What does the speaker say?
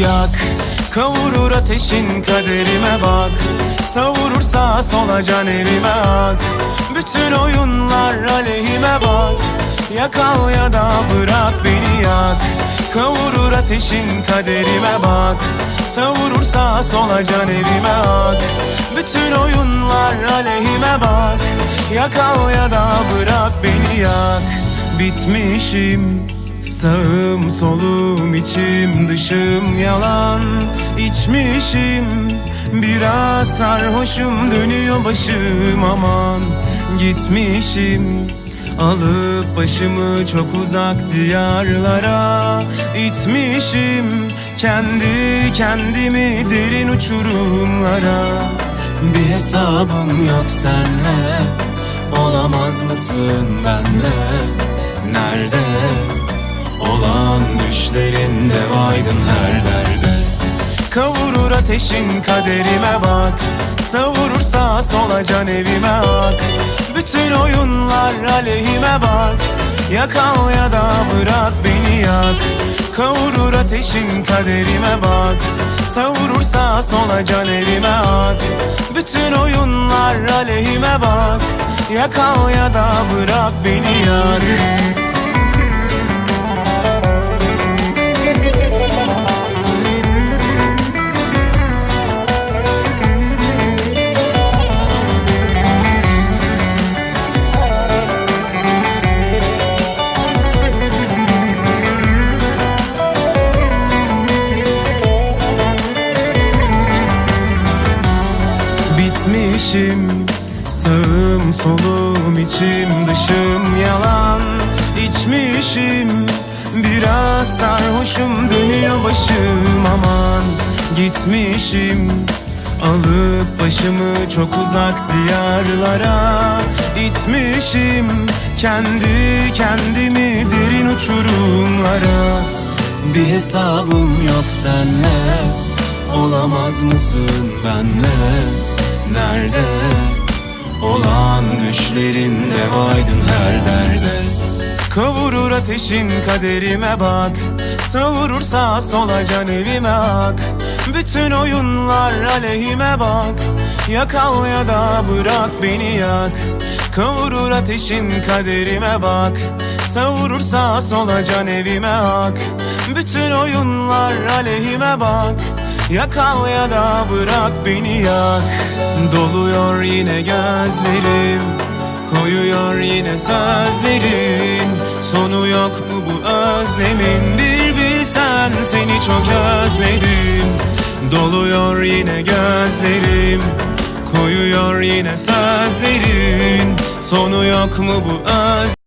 Yak Kavurur ateşin kaderime bak. Savurur sağa sola can evime ak. Bütün oyunlar aleyhime bak. Yakal ya da bırak beni yak. Kavurur ateşin kaderime bak. Savurur sağa sola can evime ak. Bütün oyunlar aleyhime bak. Yakal ya da bırak beni yak. Bitmişim Sağım solum içim dışım yalan. İçmişim Biraz sarhoşum dönüyor başım aman. Gitmişim Alıp başımı çok uzak diyarlara. İtmişim Kendi kendimi derin uçurumlara. Bir hesabım yok senle Olamaz mısın benle düşlerinde vaydın her derde. Kavurur ateşin kaderime bak. Savurur sağa sola can evime ak. Bütün oyunlar aleyhime bak. Yakal ya da bırak beni yak. Kavurur ateşin kaderime bak. Savurur sağa sola can evime ak. Bütün oyunlar aleyhime bak. Yakal ya da bırak beni yak Bitmişim Sağım solum içim dışım yalan içmişim. Biraz sarhoşum dönüyor başım. Aman Gitmişim. Alıp başımı çok uzak diyarlara. İtmişim. Kendi kendimi derin uçurumlara. Bir hesabım yok senle. Olamaz mısın benle Nerede olan düşlerinde vaydın her derde. Kavurur ateşin kaderime bak Savurur sağa sola can evime ak. Bütün oyunlar aleyhime bak Yakal ya da bırak beni yak. Kavurur ateşin kaderime bak Savurur sağa sola can evime ak. Bütün oyunlar aleyhime bak Yakal ya da bırak beni yak Doluyor yine gözlerim Koyuyor yine sözlerin Sonu yok mu bu özlemin? Bir bilsen seni çok özledim. Doluyor yine gözlerim Koyuyor yine sözlerin. Sonu yok mu bu öz